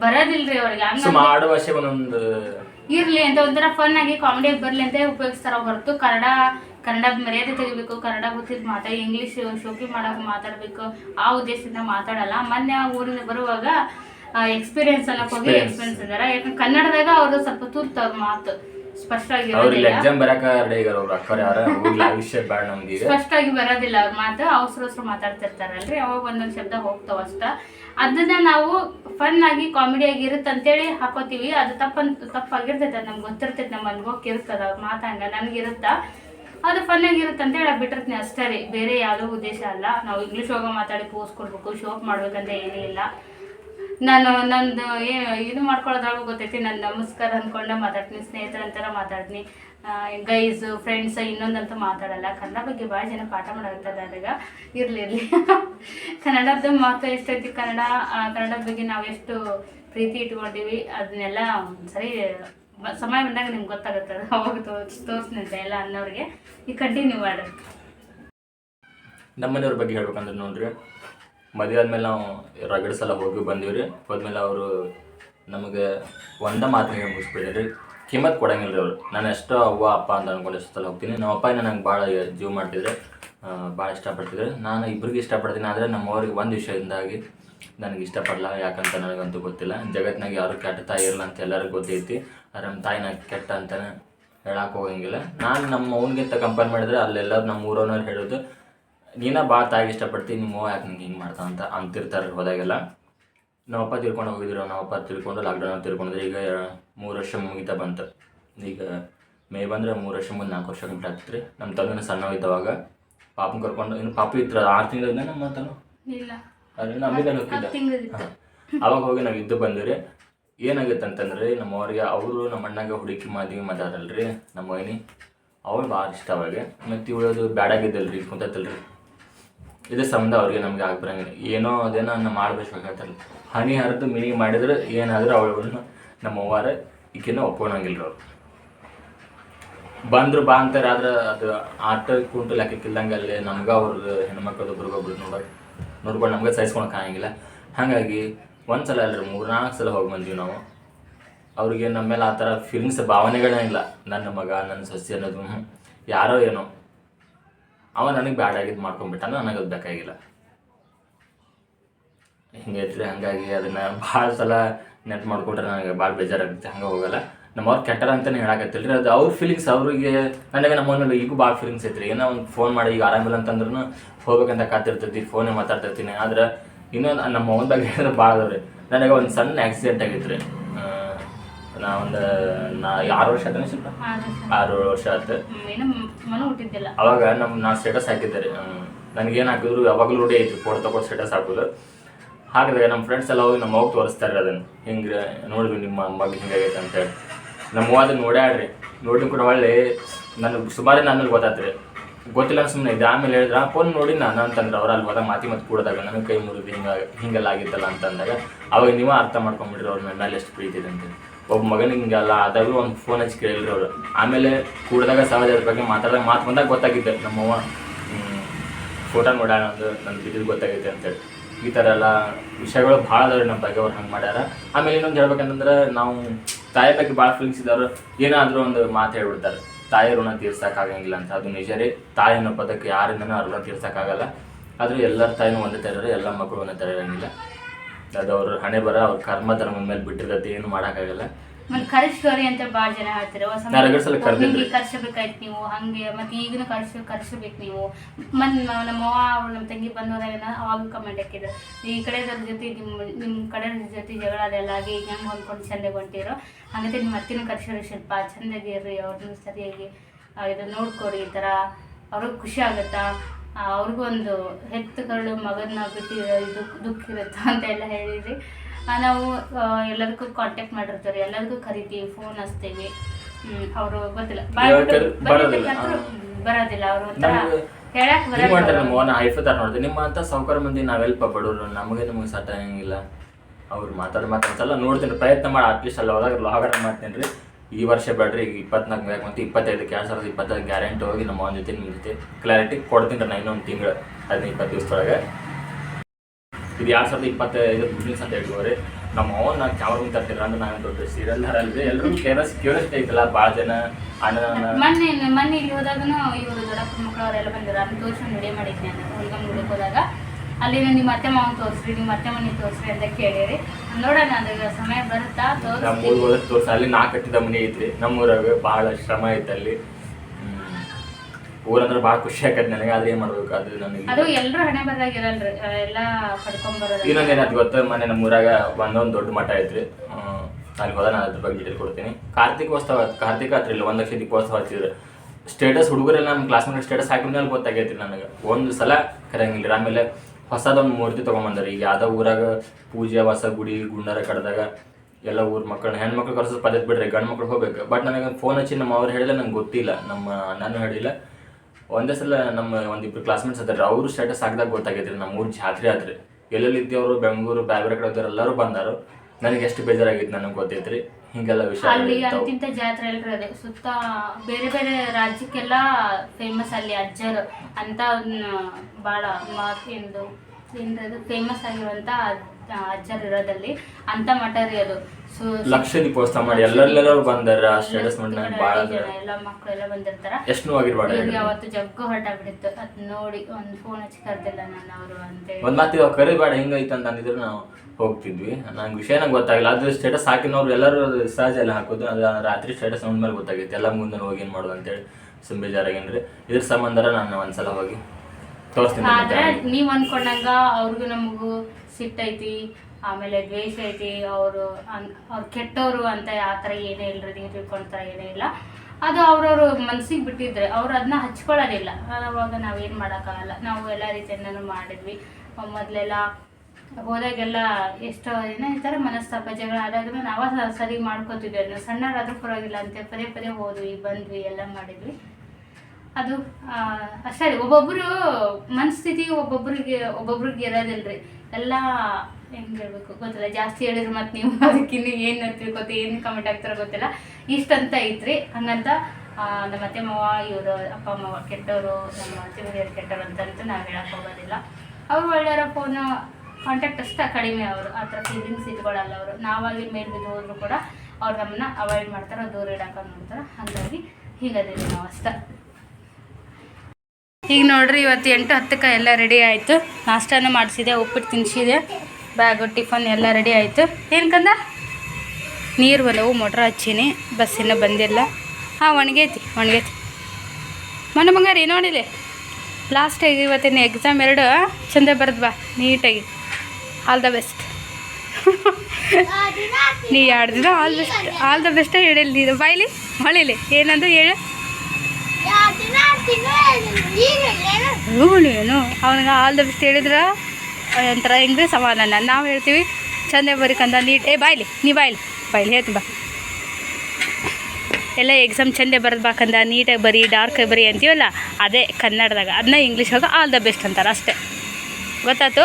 ಬರೋದಿಲ್ರಿ ಅವ್ರಿಗೆ. ಸುಮ್ಮ ಆಡು ಭಾಷೆ ಒಂದೊಂದು ಇರ್ಲಿ ಅಂತ ಒಂಥರ ಫನ್ ಆಗಿ ಕಾಮಿಡಿ ಬರ್ಲಿ ಅಂತ ಉಪಯೋಗಿಸ್ತಾರ ಹೊರತು ಕನ್ನಡ ಕನ್ನಡ ಮರ್ಯಾದೆ ತೆಗಿಬೇಕು ಕನ್ನಡ ಗೊತ್ತಿದ್ದು ಮಾತಾಡಿ ಇಂಗ್ಲೀಷ್ ಶೋಕಿ ಮಾಡಕ್ ಮಾತಾಡಬೇಕು ಆ ಉದ್ದೇಶದಿಂದ ಮಾತಾಡಲ್ಲ. ಮೊನ್ನೆ ಆ ಊರಿಂದ ಬರುವಾಗ ಎಕ್ಸ್ಪೀರಿಯನ್ಸ್ ಅನ್ನಕ್ ಹೋಗಿ. ಎಕ್ಸ್ಪೀರಿಯನ್ಸ್ ಇದಾರ ಯಾಕಂದ್ರೆ ಕನ್ನಡದಾಗ ಅವರು ಸ್ವಲ್ಪ ತೂರ್ತವ್ರ ಮಾತು. ಸ್ಪಷ್ಟ ಆಗಿ ಇರೋದಿಲ್ಲ. ಎಕ್ಸಾಮ್ ಬರಕ ರೆಡಿ ಆಗ್ಯಾರ ಅವ್ರು. ಅಕ್ಕವ್ರು ಯಾರ? ಹೋಗ್ಲಿ ಆ ವಿಷಯ ಬೇಡ ನಮ್ಗೆ ಈಗ. ಸ್ಪಷ್ಟವಾಗಿ ಬರೋದಿಲ್ಲ ಅವ್ರ ಮಾತು. ಅವಸರ ಅವಸರ ಮಾತಾಡ್ತಿರ್ತಾರಲ್ರಿ. ಅವಾಗ ಒಂದೊಂದು ಶಬ್ದ ಹೋಗ್ತಾವ ಅಷ್ಟ. ಅದನ್ನ ನಾವು ಫನ್ ಆಗಿ ಕಾಮಿಡಿ ಆಗಿ ಇರುತ್ತೆ ಅಂತೇಳಿ ಹಾಕೋತೀವಿ. ಅದು ತಪ್ಪ ತಪ್ಪಾಗಿರ್ತೈತೆ. ಅದು ನಮ್ಗೆ ಗೊತ್ತಿರ್ತೈತೆ. ನಮ್ಮ ಅನುಭವಕ್ಕೆ ಇರ್ತದ ಅವ್ರ ಮಾತಂಗ ನನಗಿರುತ್ತ ಅದು ಫನ್ ಅಂತ ಹೇಳಕ್ ಬಿಟ್ಟಿರ್ತೀನಿ ಅಷ್ಟೇ ರೀ. ಬೇರೆ ಯಾವುದೋ ಉದ್ದೇಶ ಅಲ್ಲ. ನಾವು ಇಂಗ್ಲೀಷ್ ಹೋಗ ಮಾತಾಡಿ ಪೋಸ್ ಕೊಡ್ಬೇಕು ಶೋಪ್ ಮಾಡ್ಬೇಕಂತ ಏನೂ ಇಲ್ಲ. ನಾನು ನಂದು ಏ ಇದು ಮಾಡ್ಕೊಳ್ಳೋದ್ರಾಗ ಗೊತ್ತೈತಿ, ನಾನು ನಮಸ್ಕಾರ ಅಂದ್ಕೊಂಡೆ ಮಾತಾಡ್ತೀನಿ ಸ್ನೇಹಿತರ ಅಂತಾರ ಮಾತಾಡ್ತೀನಿ. ಗೈಸ್ ಫ್ರೆಂಡ್ಸ್ ಇನ್ನೊಂದಂತ ಮಾತಾಡಲ್ಲ. ಕನ್ನಡ ಬಗ್ಗೆ ಭಾಳ ಜನ ಪಾಠ ಮಾಡಾಗ್ತದೆ ಅದಾಗ ಇರಲಿ ಇರಲಿ. ಕನ್ನಡದ ಮಹತ್ವ ಎಷ್ಟೈತಿ ಕನ್ನಡ? ಕನ್ನಡದ ಬಗ್ಗೆ ನಾವು ಎಷ್ಟು ಪ್ರೀತಿ ಇಟ್ಕೊಂಡಿವಿ, ಅದನ್ನೆಲ್ಲ ಸರಿ ಸಮಯ ಬಂದಾಗ ನಿಮ್ಗೆ ಗೊತ್ತಾಗುತ್ತೆ. ಅವಾಗ ತೋರ್ಸ್, ತೋರಿಸ್ತೀನಿ ಎಲ್ಲ ಅನ್ನೋರಿಗೆ. ಈಗ ಕಂಟಿನ್ಯೂ ಮಾಡ್ರಿ ನಮ್ಮ ಮನೆಯವ್ರ ಬಗ್ಗೆ ಹೇಳ್ಬೇಕಂದ್ರೆ ನೋಡ್ರಿ. ಮದುವೆ ಆದ್ಮೇಲೆ ನಾವು ರಗಡ್ ಸಲ ಹೋಗಿ ಬಂದೀವಿ ರೀ ಹೋದ್ಮೇಲೆ ಅವರು ನಮಗೆ ಒಂದ ಮಾತಿಗೆ ಮುಗಿಸ್ಬಿಟ್ಟಿರಿ. ಕಿಮ್ಮತ್ ಕೊಡಂಗಿಲ್ಲ ರೀ ಅವ್ರು. ನಾನು ಎಷ್ಟೋ ಅವ್ವ, ಅಪ್ಪ ಅಂತ ಅನ್ಕೊಂಡು ಎಷ್ಟು ಸಲ ಹೋಗ್ತೀನಿ. ನಮ್ಮ ಅಪ್ಪ ನನಗೆ ಭಾಳ ಜೀವ ಮಾಡ್ತಿದ್ರೆ. ಭಾಳ ಇಷ್ಟಪಡ್ತಿದ್ರು. ನಾನು ಇಬ್ರಿಗೆ ಇಷ್ಟಪಡ್ತೀನಿ ಆದರೆ ನಮ್ಮವ್ರಿಗೆ ಒಂದು ವಿಷಯದಿಂದಾಗಿ ನನಗೆ ಇಷ್ಟಪಡಲ್ಲ ಯಾಕಂತ ನನಗಂತೂ ಗೊತ್ತಿಲ್ಲ. ಜಗತ್ತಿನಾಗ ಯಾರು ಕೆಟ್ಟ ತಾಯಿ ಇರಲ್ಲ ಅಂತ ಎಲ್ಲರಿಗೂ ಗೊತ್ತೈತಿ. ಆದ್ರೆ ನಮ್ಮ ತಾಯಿನ ಕೆಟ್ಟ ಅಂತಾನೆ ಹೇಳಕ್ಕೆ ಹೋಗಂಗಿಲ್ಲ. ನಾನು ನಮ್ಮ ಅವನಿಗಿಂತ ಕಂಪೇರ್ ಮಾಡಿದ್ರೆ ಅಲ್ಲೆಲ್ಲರೂ ನಮ್ಮ ಊರವ್ನವ್ರು ಹೇಳೋದು ನೀನ ಭಾಳ ತಾಯಿಗೆ ಇಷ್ಟಪಡ್ತೀನಿ ನಿಮ್ಮ ಅವ್ವ ಯಾಕೆ ನಿಂಗೆ ಹಿಂಗೆ ಮಾಡ್ತಾ ಅಂತ ಅಂತಿರ್ತಾರೆ ಹೋದಾಗೆಲ್ಲ. ನಮ್ಮಪ್ಪ ತಿಳ್ಕೊಂಡು ಹೋಗಿದ್ರು ನಮ್ಮಪ್ಪ ತಿಳ್ಕೊಂಡು ಲಾಕ್ಡೌನ್ ತಿಳ್ಕೊಂಡ್ರೆ ಈಗ ಮೂರು ವರ್ಷ ಮುಗಿತಾ ಬಂತು. ಈಗ ಮೇ ಬಂದರೆ ಮೂರು ವರ್ಷ ಮುಂದೆ ನಾಲ್ಕು ವರ್ಷ ಕಂಪ್ಲೀಟ್ ಆಗ್ತಿತ್ತು ರೀ ನಮ್ಮ ತಂದೆನ ಸಣ್ಣ ಇದ್ದವಾಗ ಪಾಪನ ಕರ್ಕೊಂಡು ಇನ್ನು ಪಾಪು ಇತ್ತು ಆರು ತಿಂಗಳಿಂದ ನಮ್ಮ ತನು? ಇಲ್ಲ. ಅದ್ರ ನಂಬಿದಲ್ಲಿ ಹೋಗಿದ್ದ ಹತ್ತು ತಿಂಗಳಿತ್ತು ಅವಾಗ ಹೋಗಿ ನಾವು ಇದ್ದು ಬಂದಿರಿ ಏನಾಗುತ್ತೆ ಅಂತಂದ್ರೆ ನಮ್ಮ ಅವ್ರಿಗೆ ಅವರು ನಮ್ಮ ಅಣ್ಣಗೆ ಹುಡುಕಿ ಮಾದಿ ಮಾತಾಡಲ್ರಿ ನಮ್ಮ ಮಗನಿ ಅವಳು ಭಾಳ ಇಷ್ಟ ಅವಾಗೆ. ಮತ್ತು ಇವಳದು ಬ್ಯಾಡಾಗಿದ್ದಲ್ರಿ, ಕುಂತತಲ್ರಿ. ಇದೇ ಸಂಬಂಧ ಅವ್ರಿಗೆ ನಮ್ಗೆ ಆಗ್ಬರಂಗಿಲ್ಲ. ಏನೋ ಅದೇನೋ ನಮ್ಮ ಮಾಡ್ಬೇಕಾಗತ್ತಲ್ಲ ಹನಿ ಹರಿದು ಮಿನಿ ಮಾಡಿದ್ರೆ ಏನಾದರೂ ಅವಳನ್ನ ನಮ್ಮ ಅವ್ವಾರ ಈಕಿನ ಒಪ್ಕೊಳಂಗಿಲ್ಲ ಅವ್ರು. ಬಂದ್ರು ಬಾ ಅಂತಾರೆ, ಆದ್ರೆ ಅದು ಆಟ ಕುಂಟು ಲೆಕ್ಕಕ್ಕಿಲ್ದಂಗೆ ಅಲ್ಲಿ ನಮ್ಗೆ ಅವ್ರದ್ದು ಹೆಣ್ಮಕ್ಳದ್ದು ಒಬ್ರಿಗೊಬ್ರು ನೋಡೋ ನೋಡ್ಕೊಂಡು ನಮ್ಗೆ ಸಹಿಸ್ಕೊಳಕ್ಕೆ ಆಗಂಗಿಲ್ಲ. ಹಾಗಾಗಿ ಒಂದು ಸಲ ಅಲ್ರಿ ಮೂರು ನಾಲ್ಕು ಸಲ ಹೋಗಿ ಬಂದೀವಿ ನಾವು. ಅವ್ರಿಗೆ ನಮ್ಮ ಮೇಲೆ ಆ ಥರ ಫೀಲಿಂಗ್ಸ್ ಭಾವನೆಗಳೇ ಇಲ್ಲ. ನನ್ನ ಮಗ, ನನ್ನ ಸೊಸೆ ಅನ್ನೋದು. ಯಾರೋ ಏನೋ. ಅವ ನನಗೆ ಬ್ಯಾಡ್ ಆಗಿದ್ದು ಮಾಡ್ಕೊಂಡ್ಬಿಟ್ಟಾನ, ನನಗೆ ಅದು ಬೇಕಾಗಿಲ್ಲ ಹಿಂಗೈತ್ರಿ ಹಾಗಾಗಿ ಅದನ್ನ ಭಾಳ ಸಲ ನೆಟ್ ಮಾಡ್ಕೊಂಡ್ರೆ ನನಗೆ ಭಾಳ ಬೇಜಾರಾಗುತ್ತೆ, ಹಂಗೆ ಹೋಗಲ್ಲ. ನಮ್ಮವ್ರು ಕೆಟ್ಟರ ಅಂತಲೇ ಹೇಳಕತ್ತಿಲ್ಲ ರೀ ಅದು ಅವ್ರ ಫೀಲಿಂಗ್ಸ್ ಅವ್ರಿಗೆ ನನಗೆ ನಮ್ಮ ಮನೇಲಿ ಈಗೂ ಭಾಳ ಫೀಲಿಂಗ್ಸ್ ಐತ್ರಿ. ಏನೋ ಒಂದು ಫೋನ್ ಮಾಡಿ, ಈಗ ಆರಾಮಿಲ್ಲ ಅಂತಂದ್ರೂ ಹೋಗ್ಬೇಕಂತ ಕಾತಿರ್ತೈತಿ ಫೋನೇ ಮಾತಾಡ್ತಿರ್ತೀನಿ. ಆದ್ರೆ ಇನ್ನೊಂದು ನಮ್ಮ ಅವನ ಬಗ್ಗೆ ಹೇಳಿದ್ರೆ ಭಾಳ ರೀ ನನಗೆ ಒಂದು ಸಣ್ಣ ಆಕ್ಸಿಡೆಂಟ್ ಆಗೈತೆ ರೀ ನಾ ಒಂದು ನಾ ಆರು ವರ್ಷ ಆಯ್ತಾನೆ ಸ್ವಲ್ಪ ಆರು ವರ್ಷ ಆಯ್ತು. ಅವಾಗ ನಮ್ಮ ನಾ ಸ್ಟೇಟಸ್ ಹಾಕಿದ್ದೆ ನನಗೇನು ಹಾಕಿದ್ರು ಯಾವಾಗಲೂ ರೂಢಿ ಐತಿ ಫೋಟೋ ತಗೋ ಸ್ಟೇಟಸ್ ಹಾಕೋದು. ಹಾಕಿದ್ರೆ ನಮ್ಮ ಫ್ರೆಂಡ್ಸ್ ಎಲ್ಲ ಹೋಗಿ ನಮ್ಮ ಅವ್ಗೆ ತೋರಿಸ್ತಾರೆ ಅದನ್ನು. ಹಿಂಗೆ ನೋಡಿದ್ವಿ ನಿಮ್ಮ ಮಗ ಹಿಂಗಾಗೈತೆ ಅಂತೇಳಿ ನಮ್ಮ ಅದನ್ನು ನೋಡ್ಯಾಡ್ರಿ ನೋಡ್ಲಿಕ್ಕೆ ಕೂಡ ಒಳ್ಳೆ ನನಗೆ ಸುಮಾರು ನನ್ನ ಗೊತ್ತಾತ್ರಿ. ಗೊತ್ತಿಲ್ಲ ಸುಮ್ಮನೆ ಇದೆ. ಆಮೇಲೆ ಹೇಳಿದ್ರೆ, ಆ, ಫೋನ್ ನೋಡಿ ನಾನು ಅಂತಂದ್ರೆ. ಅವ್ರು ಅಲ್ಲಿ ಹೋದಾಗ ಮಾತಿ ಮತ್ತೆ ಕೂಡಿದಾಗ ನನಗೆ ಕೈ ಮುರಿದು ಹಿಂಗೆ, ಹಿಂಗೆಲ್ಲ ಆಗಿತ್ತಲ್ಲ ಅಂತಂದಾಗ, ಅವಾಗ ನೀವು ಅರ್ಥ ಮಾಡ್ಕೊಂಡ್ಬಿಡ್ರಿ ಅವ್ರ ನನ್ನ ಮೇಲೆ ಎಷ್ಟು ಪ್ರೀತಿ ಇದೆ ಅಂತೇಳಿ ಒಬ್ಬ ಮಗನ ಹಿಂಗೆಲ್ಲ ಆದಾಗಲೂ ಒಂದು ಫೋನ್ ಹಚ್ಚಿ ಕೇಳಿದ್ರು ಅವರು. ಆಮೇಲೆ ಕೂಡಿದಾಗ ಸಹಜ ಅದ್ರ ಬಗ್ಗೆ ಮಾತಾಡಿದಾಗ ಮಾತು ಬಂದಾಗ ಗೊತ್ತಾಗಿದ್ದೆ. ನಮ್ಮವ್ವ ಫೋಟೋ ನೋಡೋಣ ಅಂದ್ರೆ ನನ್ನ ಬಿದ್ದಿದ್ದು ಗೊತ್ತಾಗೈತೆ ಅಂತೇಳಿ. ಈ ಥರ ಎಲ್ಲ ವಿಷಯಗಳು ಭಾಳ ಅದಾವ್ರಿ ನಮ್ಮ ಬಗ್ಗೆ ಅವ್ರು ಹಂಗೆ ಮಾಡ್ಯಾರ. ಆಮೇಲೆ ಇನ್ನೊಂದು ಹೇಳ್ಬೇಕಂತಂದ್ರೆ ನಾವು ತಾಯಿ ಬಗ್ಗೆ ಭಾಳ ಫೀಲಿಂಗ್ಸ್ ಇದ್ದವ್ರು, ಏನಾದರೂ ಒಂದು ಮಾತು ಹೇಳ್ಬಿಡ್ತಾರೆ. ತಾಯಿ ಋಣ ತೀರ್ಸೋಕ್ಕಾಗಂಗಿಲ್ಲ ಅಂತ. ಅದು ನಿಜ ರೀ. ತಾಯಿ ಅನ್ನೋ ಪದಕ್ಕೆ ಯಾರಿಂದನೂ ಋಣ ತೀರ್ಸೋಕ್ಕಾಗಲ್ಲ. ಆದರೂ ಎಲ್ಲರ ತಾಯಿನೂ ಒಂದೇ ಥರ ಎಲ್ಲ ಮಕ್ಕಳು ಒಂದೇ ಥರ ಇರಂಗಿಲ್ಲ. ಅದು ಅವ್ರ ಹಣೆ ಬರ, ಅವ್ರ ಕರ್ಮ ಧರ್ಮದ ಮೇಲೆ ಬಿಟ್ಟಿರ್ತೈತಿ ಏನು ಮಾಡೋಕ್ಕಾಗಲ್ಲ. ಮತ್ತೆ ಕರ್ಸ್ಕೋರಿ ಅಂತ ಭಾಳ ಜನ ಹೇಳ್ತಾರೆ. ಹೊಸ ಸಲ. ಹಿಂಗೆ ಕರ್ಸಬೇಕಾಯ್ತು ನೀವು? ಹಂಗೆ ಮತ್ತೆ ಈಗಿನ ಕರ್ಸ ಕರ್ಸಬೇಕು ನೀವು. ಮನ್ ನಮ್ಮ ಅವ್ವ ಅವ್ಳು ನಮ್ಮ ತಂಗಿ ಬಂದವರೇನ ಅವಾಗ ಕಮೆಂಟ್ ಹಾಕಿದ್ರು. ಈ ಕಡೆದವ್ರ ಜೊತೆ ನಿಮ್ಮ ನಿಮ್ಮ ಕಡೆ ಜೊತೆ ಜಗಳ ಅದೆಲ್ಲ ಆಗಿ ಈಗ ಹೆಂಗೆ ಹೊಂದ್ಕೊಂಡು ಚಂದಾಗಿ ಹೊಂಟಿರೋ ಹಂಗತ್ತೆ ನಿಮ್ಮ ಅತ್ತಿನ ಕರ್ಸೋರಿ ಸ್ವಲ್ಪ ಚಂದಾಗಿ ಇರ್ರಿ ಅವ್ರನ್ನ ಸರಿಯಾಗಿ ಆ, ಇದು ನೋಡ್ಕೋರಿ ಈ ಥರ ಅವ್ರಿಗೆ ಖುಷಿ ಆಗುತ್ತಾ? ಆ, ಅವ್ರಿಗೂ ಒಂದು ಹೆತ್ತು ಕರಳು ಮಗನ ಬಿಟ್ಟು ಇದು ದುಃಖ ಇರುತ್ತಾ ಅಂತ ಎಲ್ಲ ಹೇಳಿದ್ರಿ. ನಾವು ಎಲ್ಲದಕ್ಕೂ ಕಾಂಟ್ಯಾಕ್ಟ್ ಮಾಡಿರ್ತಾರೆ. ಎಲ್ಲದಕ್ಕೂ ಕರಿತೀವಿ ಫೋನ್ ಹಚ್ತೇವೆ. ಅವರು ಗೊತ್ತಿಲ್ಲ. ಬರೋದಿಲ್ಲ. ಅವರು ಹೇಳಕ್ ಬರಲ್ಲ ಓನ ಹೈಫತಾರ ನೋಡಿದೆ. ನಿಮ್ಮ ಅಂತ ಸಾವುಕಾರ ಮಂದಿ ನಾವೆಲ್ಪ ಬಡವರು. ನಮಗೆ ನಿಮಗೆ ಸಟ ಹಂಗಿಲ್ಲ ಅವ್ರು ಮಾತಾಡಿ ಮಾತಾಡ್ಸಲ್ಲ ನೋಡ್ತೀನಿ. ಪ್ರಯತ್ನ ಮಾಡಿ ಅಟ್ಲೀಸ್ಟ್ ಅಲ್ಲಿ ಹೋದಾಗ ಲಾಗರ ಮಾಡ್ತೀನಿ ರೀ ಈ ವರ್ಷ ಬೇಡ್ರಿ ಈಗ ಇಪ್ಪತ್ನಾಲ್ಕು ಬೇಕು ಮತ್ತು ಇಪ್ಪತ್ತೈದಕ್ಕೆ ಎರಡು ಸಾವಿರದ ಇಪ್ಪತ್ತೈದು ಗ್ಯಾರಂಟಿ ಹೋಗಿ ನಮ್ಮ ಜೊತೆ ನಿಮ್ಮ ಜೊತೆ ಕ್ಲಾರಿಟಿ ಕೊಡ್ತೀನಿ ರೀ ನಾ ಇನ್ನೊಂದು ತಿಂಗಳು ಹದಿನೈದು ಇಪ್ಪತ್ತು ದಿವಸದೊಳಗೆ. ಇದು ಎರಡು ಸಾವಿರದ ಇಪ್ಪತ್ತೈದು ಬಿಸ್ನೆಸ್ ಅಂತ ಹೇಳ್ಕೋರಿ ನಮ್ಮ ಅವ್ನ ನಾನು ಕ್ಯಾಮ್ರಾ ಮುಂದೆ ತರ್ತೀರ ಅಂದ್ರೆ ನಾನು ದೊಡ್ಡ ಸೀರಿಯಲ್ ಅಲ್ರಿ ಎಲ್ಲರೂ ಕ್ಯೂರಿಯಸ್ ಕ್ಯೂರಿಯಸ್ ಐತಲ್ಲ ಭಾಳ ಜನ ಅಣ್ಣ ಮೊನ್ನೆ ಮೊನ್ನೆ ಇಲ್ಲಿ ಹೋದಾಗನು ಇವರು ದೊಡ್ಡಪ್ಪ ಮಕ್ಕಳು ಅವರೆಲ್ಲ ಬಂದಿದ್ರು. ಅದನ್ನ ತೋರಿಸ್ಕೊಂಡು ವಿಡಿಯೋ ಮಾಡಿದ್ನಿ ಅಂತ ಹುಲ್ಗಮ್ ಗುಡಿಗೆ ಹೋದಾಗ. ಅಲ್ಲಿ ನಿಮ್ಮ ಅತ್ತೆ ಮಾವನ್ ತೋರಿಸ್ರಿ ನಿಮ್ಮ ಅತ್ತೆ ಮನೆ ತೋರಿಸ್ರಿ ಅಂತ ಕೇಳಿರಿ. ನೋಡೋಣ ಅದಾಗ ಸಮಯ ಬರುತ್ತಾ? ಹೋದ್ರೆ ತೋರ್ಸ. ಅಲ್ಲಿ ನಾ ಕಟ್ಟಿದ ಮನೆ ಐತ್ರಿ. ನಮ್ಮ ಊರಾಗ ಭಾಳ ಶ್ರಮ ಐತೆ ಅಲ್ಲಿ. ಊರಂದ್ರೆ ಭಾಳ ಖುಷಿ ಆಕತ್ ನನಗೆ ಆದ್ರೆ ಏನ್ ಮಾಡ್ಬೇಕು? ಅದು ನನಗೆ ಅದು ಎಲ್ಲರೂ ಹಣೆ ಬರ್ದಾಗ ಇರಲ್ರಿ ಆ, ಎಲ್ಲ ಇನ್ನೊಂದು ಗೊತ್ತ ಮೊನ್ನೆ ನಮ್ಮ ಊರಾಗ ಒಂದೊಂದು ದೊಡ್ಡ ಮಠ ಐತ್ರಿ. ಅಲ್ಲಿ ಹೋದ ನಾನು ಅದ್ರ ಬಗ್ಗೆ ಡೀಟೇಲ್ ಕೊಡ್ತೀನಿ. ಕಾರ್ತಿಕೋತ್ಸವ ಕಾರ್ತಿಕ ಹತ್ರ ಇಲ್ಲ ಒಂದು ಲಕ್ಷ ದೀಪೋತ್ಸವ ಹಚ್ಚಿದ್ರು. ಸ್ಟೇಟಸ್ ಹುಡುಗರೆಲ್ಲ ನಮ್ಮ ಕ್ಲಾಸ್ಮೇಟ್ ಸ್ಟೇಟಸ್ ಹಾಕಿದ್ಮೇಲೆ ಗೊತ್ತಾಗೈತ್ರಿ ನನಗೆ. ಒಂದು ಸಲ ಕರೆಯಂಗಿಲ್ಲ. ಆಮೇಲೆ ಹೊಸದೊಂದು ಮೂರ್ತಿ ತೊಗೊಂಬಂದಾರ. ಈಗ ಯಾವ್ದೋ ಊರಾಗ ಪೂಜೆ ಹೊಸ ಗುಡಿ ಗುಂಡಾರ ಕಡ್ದಾಗ ಎಲ್ಲ ಊರ್ ಮಕ್ಕಳನ್ನ ಹೆಣ್ಮಕ್ಳು ಕರ್ಸೋದು ಪದ್ಧತಿ ಬಿಡ್ರಿ ಗಂಡು ಮಕ್ಳು ಹೋಗ್ಬೇಕು. ಬಟ್ ನನಗೆ ಫೋನ್ ಹಚ್ಚಿ ನಮ್ಮ ಅವ್ರು ಹೇಳಿದ್ರೆ ನಂಗೆ ಗೊತ್ತಿಲ್ಲ. ನಮ್ಮ ನಾನು ಹೇಳಿಲ್ಲ. ಒಂದೇ ಸಲ ನಮ್ಮ ಒಂದಿಬ್ರು ಕ್ಲಾಸ್ಮೇಟ್ಸ್ ಅದಾರ ಅವರು ಸ್ಟೇಟಸ್ ಹಾಕಿದಾಗ ಗೊತ್ತಾಗೈತ್ರಿ ನಮ್ಮ ಊರು ಜಾತ್ರೆ ಆದ್ರಿ. ಎಲ್ಲೆಲ್ಲಿ ಇದ್ದವರು ಬೆಂಗಳೂರು ಬೇರೆ ಬೇರೆ ಕಡೆ ಇದ್ದವ್ರು ಎಲ್ಲರೂ ಬಂದಾರು. ನನಗೆ ಎಷ್ಟು ಬೇಜಾರಾಗಿತ್ತು ನನಗೆ ಗೊತ್ತೈತ್ರಿ. ಹಿಂಗೆಲ್ಲ ವಿಷಯ ಅಲ್ಲಿ ಅತ್ಯಂತ ಅಂತಿಂತ ಜಾತ್ರೆ ಅದು. ಸುತ್ತ ಬೇರೆ ಬೇರೆ ರಾಜ್ಯಕ್ಕೆಲ್ಲ ಫೇಮಸ್ ಅಲ್ಲಿ ಅಜ್ಜರು. ಅಂತ ಭಾಳ ಮಾತಿಂದು ಏನದು ಫೇಮಸ್ ಆಗಿರುವಂತ ಅಜ್ಜರ್ ಇರೋದಲ್ಲಿ ಅಂತ ಮಠ ರೀ ಅದು. ಸೊ ಲಕ್ಷ ದೀಪೋತ್ಸವ ಮಾಡಿ ಎಲ್ಲರೆಲ್ಲರೂ ಬಂದಾರ ಸ್ಟೇಟಸ್ ಮಾಡಿ ನನಗೆ ಭಾಳ ಎಲ್ಲ ಮಕ್ಕಳೆಲ್ಲ ಬಂದಿರ್ತಾರ. ಎಷ್ಟು ಇವ್ರಿಗೆ ಅವತ್ತು ಜಗ್ಗು ಹೊರಟಾಗ್ಬಿಟ್ಟಿತ್ತು ಅದ್ ನೋಡಿ ಒಂದು ಫೋನ್ ಹಚ್ಚಿ ಕರ್ದಿಲ್ಲ ನಾನು ಅವರು ಅಂತ ಒಂದು ಮಾತು ಇವಾಗ ಕರಿಬೇಡ ಹಿಂಗೈತೆ ಅಂತ ಅಂದಿದ್ರು ನಾವು ಹೋಗ್ತಿದ್ವಿ. ನಂಗೆ ವಿಷಯ ನಂಗೆ ಗೊತ್ತಾಗಿಲ್ಲ ಅದು ಸ್ಟೇಟಸ್ ಹಾಕಿನವ್ರು ಎಲ್ಲರೂ ಸಹಜ ಎಲ್ಲ ಹಾಕೋದು. ಅದು ರಾತ್ರಿ ಸ್ಟೇಟಸ್ ಮೇಲೆ ಗೊತ್ತಾಗಿತ್ತು ಎಲ್ಲ ಮುಂದೆ ಹೋಗಿ ಏನು ಮಾಡೋದು ಅಂತೇಳಿ ಸುಮ್ ಬೇಜಾರಾಗೇನ್ರಿ. ಇದ್ರ ಸಂಬಂಧ ನಾನು ಒಂದ್ಸಲ ಹೋಗಿ ತೋರಿಸ್ತೀನಿ ಆದ್ರೆ ನೀವ್ ಅನ್ಕೊಂಡಂಗ ಅವ್ರಿಗೂ ನಮಗೂ ಸಿಟ್ಟೈತಿ ಆಮೇಲೆ ದ್ವೇಷ ಐತಿ ಅವರು ಅವ್ರು ಕೆಟ್ಟವರು ಅಂತ ಆ ಥರ ಏನೇ ಇಲ್ರಿ ನೀವು ತಿಳ್ಕೊಂತಾರ ಏನೇ ಇಲ್ಲ. ಅದು ಅವ್ರವ್ರ ಮನ್ಸಿಗೆ ಬಿಟ್ಟಿದ್ರೆ ಅವ್ರು ಅದನ್ನ ಹಚ್ಕೊಳ್ಳೋದಿಲ್ಲ. ಅವಾಗ ನಾವೇನು ಮಾಡೋಕ್ಕಾಗಲ್ಲ. ನಾವು ಎಲ್ಲ ರೀತಿಯಿಂದನೂ ಮಾಡಿದ್ವಿ. ಮೊದಲೆಲ್ಲ ಹೋದಾಗೆಲ್ಲ ಎಷ್ಟೋ ಏನೋ ಈ ಥರ ಮನಸ್ತಾಪ ಜಗಳ ಆದಾಗ ನಾವ ಸರಿ ಮಾಡ್ಕೋತಿದ್ವಿ. ಅದನ್ನ ಸಣ್ಣರಾದ್ರೂ ಪರವಾಗಿಲ್ಲ ಅಂತ ಪದೇ ಪದೇ ಹೋದ್ವಿ ಬಂದ್ವಿ ಎಲ್ಲ ಮಾಡಿದ್ವಿ. ಅದು ಸರಿ ಒಬ್ಬೊಬ್ಬರು ಮನಸ್ಥಿತಿ ಒಬ್ಬೊಬ್ರಿಗೆ ಒಬ್ಬೊಬ್ರಿಗೆ ಇರೋದಿಲ್ರಿ. ಎಲ್ಲ ಹೆಂಗೆ ಹೇಳ್ಬೇಕು, ಗೊತ್ತಿಲ್ಲ, ಜಾಸ್ತಿ ಹೇಳಿದ್ರೆ ಮತ್ತೆ ನೀವು ಅದಕ್ಕೆ ನೀವು ಏನು ತಿಳ್ಕೊತೀವಿ ಏನು ಕಮೆಂಟ್ ಆಗ್ತಾರೋ ಗೊತ್ತಿಲ್ಲ. ಇಷ್ಟಂತ ಐತ್ರಿ ಹಂಗಂತ ನಮ್ಮ ಅತ್ತೆ ಮಾವ, ಇವರು ಅಪ್ಪ ಅಮ್ಮ ಕೆಟ್ಟವರು, ನಮ್ಮ ತಿರುಗಿಯರು ಕೆಟ್ಟವರು ಅಂತಂತ ನಾವು ಹೇಳಕ್ ಹೋಗೋದಿಲ್ಲ. ಅವ್ರು ಒಳ್ಳೆಯರ ಫೋನ್ ಕಾಂಟ್ಯಾಕ್ಟ್ ಅಷ್ಟೇ ಕಡಿಮೆ ಅವರು, ಆ ಥರ ಫೀಲಿಂಗ್ಸ್ ಇಟ್ಕೊಳ್ಳಲ್ಲ ಅವರು. ನಾವಾಗಿ ಮೇಲೆ ಹೋದ್ರು ಕೂಡ ಅವ್ರು ನಮ್ಮನ್ನ ಅವಾಯ್ಡ್ ಮಾಡ್ತಾರೆ, ದೂರ ಇಡಕ್ಕೆ ನೋಡ್ತಾರೆ ಹಾಗಾಗಿ ಹೀಗದೇವಿ ನಾವು ಅಷ್ಟೇ. ಈಗ ನೋಡ್ರಿ ಇವತ್ತು ಎಂಟು ಹತ್ತಕ್ಕೆ ಎಲ್ಲ ರೆಡಿ ಆಯಿತು. ನಾಷ್ಟಾನು ಮಾಡಿಸಿದೆ, ಉಪ್ಪಿಟ್ಟು ತಿನ್ನಿಸಿದೆ ಬ್ಯಾಗು ಟಿಫನ್ ಎಲ್ಲ ರೆಡಿ ಆಯಿತು. ಏನು ಕಂದ? ನೀರು, ಒಲವು, ಮೋಟ್ರ್ ಹಚ್ಚೀನಿ. ಬಸ್ ಇನ್ನೂ ಬಂದಿಲ್ಲ. ಹಾಂ, ಒಣಗೈತಿ ಒಣಗೈತಿ. ಮೊನ್ನೆ ಬಂಗಾರಿ, ನೋಡಿಲಿ? ಲಾಸ್ಟಾಗಿ ಇವತ್ತಿನ ಎಕ್ಸಾಮ್ ಎರಡು. ಚಂದ ಬರೆದು ಬಾ, ನೀಟಾಗಿ. ಆಲ್ ದ ಬೆಸ್ಟ್ ನೀ ಎರಡು ದಿನ ಆಲ್ ಬೆಸ್ಟ್ ಆಲ್ ದ ಬೆಸ್ಟೇ ಹೇಳಿಲ್ಲ ನೀನು. ಬಾಯ್ಲಿ ಹೊಳಿಲಿ ಏನಂದು ಹೇಳು. ಏನು ಅವನಿಗೆ ಆಲ್ ದ ಬೆಸ್ಟ್ ಹೇಳಿದ್ರೆ? ಒಂಥರ ಹೆಂಗ್ರಿ ಸಮಾಧಾನ. ನಾವು ಹೇಳ್ತೀವಿ, ಚಂದ ಬರೀಕಂದ ನೀಟ್. ಏ, ಬಾಯ್ಲಿ, ನೀ ಬಾಯ್ಲಿ ಬಾಯ್ಲಿ, ಹೇಳ್ತೀನಿ ಬಾ. ಎಲ್ಲ ಎಕ್ಸಾಮ್ ಚಂದ ಬರೆದ್ಬೇಕಂದ ನೀಟಾಗಿ ಬರೀ ಡಾರ್ಕಾಗಿ ಬರೀ ಅಂತೀವಲ್ಲ, ಅದೇ ಕನ್ನಡದಾಗ. ಅದನ್ನ ಇಂಗ್ಲೀಷಾಗ ಆಲ್ ದ ಬೆಸ್ಟ್ ಅಂತಾರೆ ಅಷ್ಟೇ. ಗೊತ್ತಾಯ್ತು?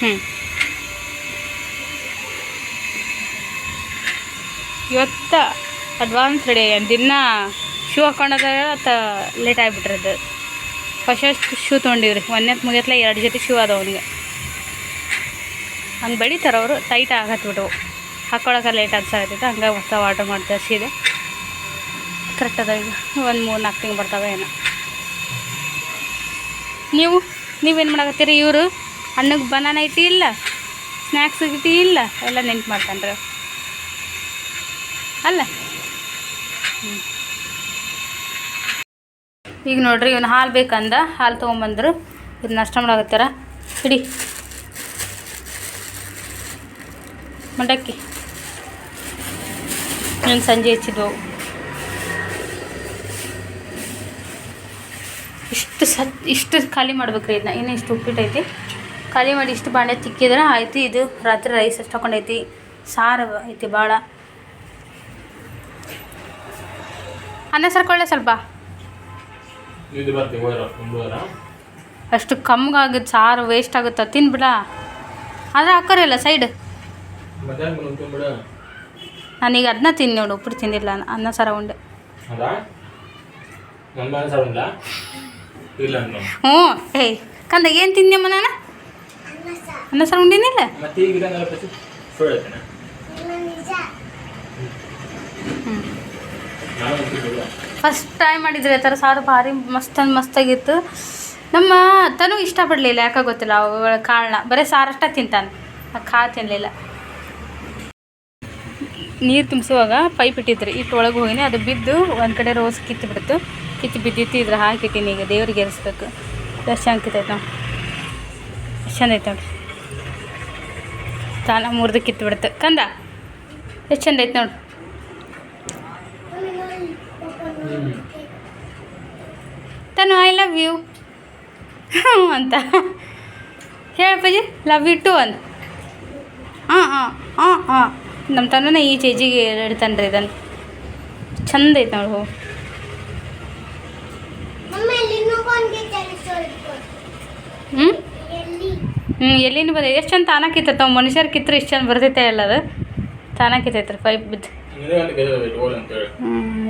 ಹ್ಞೂ ಇವತ್ತು ಅಡ್ವಾನ್ಸ್ ರೆಡಿ ದಿನ ಶೂ ಹಾಕೊಂಡದ ಅತ್ತ ಲೇಟ್ ಆಗಿಬಿಟ್ರದ್ದು ಫಸ್ಟ್ ಶೂ ತೊಗೊಂಡಿವ್ರಿ. ಒಂದನೇತ್ ಮುಗಿಯತ್ಲ ಎರಡು ಜೊತೆ ಶೂ ಅದ ಅವನಿಗೆ. ಹಂಗೆ ಬೆಳಿತಾರೆ ಅವರು ಟೈಟ್ ಆಗತ್ಬಿಟ್ಟವು ಹಾಕ್ಕೊಳಕ್ಕೆ ಲೇಟ್ ಅನ್ಸಾಗತ್ತೈತೆ ಹಂಗಾಗಿ ಹೊಸ ಆರ್ಡ್ರ್ ಮಾಡಿ ತರಿಸಿದೆ ಕರೆಕ್ಟ್ ಅದ ಈಗ ಒಂದು ಮೂರು ನಾಲ್ಕು ತಿಂಗ್ ಬರ್ತಾವೆ ಏನೋ. ನೀವು, ನೀವೇನು ಮಾಡಕತ್ತೀರಿ ಇವರು? ಹಣ್ಣಿಗೆ ಬನಾನ ಐತಿ ಇಲ್ಲ? ಸ್ನ್ಯಾಕ್ಸ್ ಐತಿ ಇಲ್ಲ? ಎಲ್ಲ ನೆನ್ಪು ಮಾಡ್ತಾನ್ರಿ. ಅಲ್ಲ? ಹ್ಮ್. ಈಗ ನೋಡ್ರಿ ಇವನು ಹಾಲು ಬೇಕಂದ, ಹಾಲು ತೊಗೊಂಬಂದ್ರು ಇದು ನಷ್ಟ ಮಾಡಾಕತ್ತಾರ. ಹಿಡಿ. ಮಂಡಕ್ಕಿ. ನಾನು ಸಂಜೆ ಹೆಚ್ಚಿದ್ವು. ಇಷ್ಟು ಸತ್, ಇಷ್ಟು ಖಾಲಿ ಮಾಡ್ಬೇಕ್ರಿ ಇದನ್ನ ಇನ್ನೂ ಇಷ್ಟು ಉಪ್ಪಿಟ್ಟೈತಿ ಖಾಲಿ ಮಾಡಿ ಇಷ್ಟು ಬಾಂಡೆ ತಿಕ್ಕಿದ್ರೆ ಆಯ್ತು, ಇದು ರಾತ್ರಿ ರೈಸ್ ಅಷ್ಟು ಹಾಕೊಂಡೈತಿ. ಸಾರು ಐತಿ ಭಾಳ ಅನ್ನ ಸರ್ಕೊಳ್ಳೆ ಸ್ವಲ್ಪ. ಇದು ಬರ್ತೀವಿ ಮುಂದುವರ ಅಷ್ಟು ಕಮ್ಗಾಗುತ್ತೆ ಸಾರು ವೇಸ್ಟ್ ಆಗುತ್ತೆ? ತಿನ್ಬಿಡ? ಆದರೆ ಹಾಕೋರಿಲ್ಲ ಸೈಡ್ ನಾನೀಗ ಅದನ್ನ ತಿಂದು ನೋಡು ಉಪ್ಪಿಟ್ಟು ತಿಂದಿಲ್ಲ ನಾನು. ಅನ್ನ ಸಾರ ಉಂಡೆ ಹ್ಞೂ ಏಯ್ ಕಂದ ಏನು ತಿಂದ್ಯಮ್ಮ ನಾನು? ಅನ್ನ ಸಾರು ಉಂಡಿನಿಲ್ಲ? ಹ್ಞೂ ಫಸ್ಟ್ ಟ್ರೈ ಮಾಡಿದ್ರೆ ಆ ಥರ ಸಾರು ಭಾರಿ ಮಸ್ತ್ ಮಸ್ತಾಗಿತ್ತು. ನಮ್ಮ ತನು ಇಷ್ಟಪಡಲಿಲ್ಲ, ಯಾಕೆ ಗೊತ್ತಿಲ್ಲ, ಅವುಗಳ ಕಾರಣ. ಬರೀ ಸಾರಷ್ಟ ತಿಂತಾನೆ. ಆ ಕಾಳು ತಿನ್ನಲಿಲ್ಲ ನೀರು ತುಂಬಿಸುವಾಗ ಪೈಪ್ ಇಟ್ಟಿದ್ರಿ. ಇಟ್ಟು ಒಳಗೆ ಹೋಗಿನಿ. ಅದು ಬಿದ್ದು ಒಂದು ಕಡೆ ರೋಸ್ ಕಿತ್ತು ಬಿಡ್ತು. ಕಿತ್ತು ಬಿದ್ದಿತ್ತು. ಇದ್ರೆ ಹಾಕಿಟ್ಟಿನಿ ಈಗ ದೇವ್ರಿಗೆ ಎರಿಸ್ಬೇಕು. ಎಷ್ಟು ಚಂದ ಕಿತ್ತೈತೆ ನಾವು ಎಷ್ಟು ಚಂದ ಐತೆ ನೋಡ್ರಿ ತಾನ ಮುರಿದು ಕಿತ್ತು ಬಿಡ್ತು. ಕಂದ? ಎಷ್ಟು ಚಂದ ಐತೆ ನೋಡ್ರಿ ತನು ಐ ಲವ್ ಯು ಅಂತ. ಹೇಳಪ್ಪಾಜಿ ಲವ್ ಯು ಟು ಅಂತ. ಹಾಂ ಹಾಂ ಹಾಂ ಹಾಂ ನಮ್ಮ ತನ್ನ ಈ ಚೇಜಿಗೆ ಇಡ್ತಾನೆ ರೀ ಇದನ್ನು ಚಂದ ಐತೆ ನೋಡು ಹ್ಞೂ ಹ್ಞೂ ಎಲ್ಲಿನೂ ಬಂದ ಎಷ್ಟು ಚಂದ ತಾನಾಕಿತ್ತ ಮನುಷ್ಯರು ಕಿತ್ತರೆ ಇಷ್ಟು ಚಂದ ಬರ್ತೈತೆ ಅಲ್ಲ ಅದು. ತಾನಾಕಿತ್ತೈತ್ರಿ ಪೈಪ್ ಬಿದ್ದು.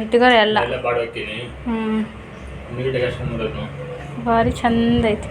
ಇಟ್ಕೋರಿ ಎಲ್ಲ. ಹ್ಞೂ ಭಾರಿ ಚಂದ ಐತಿ.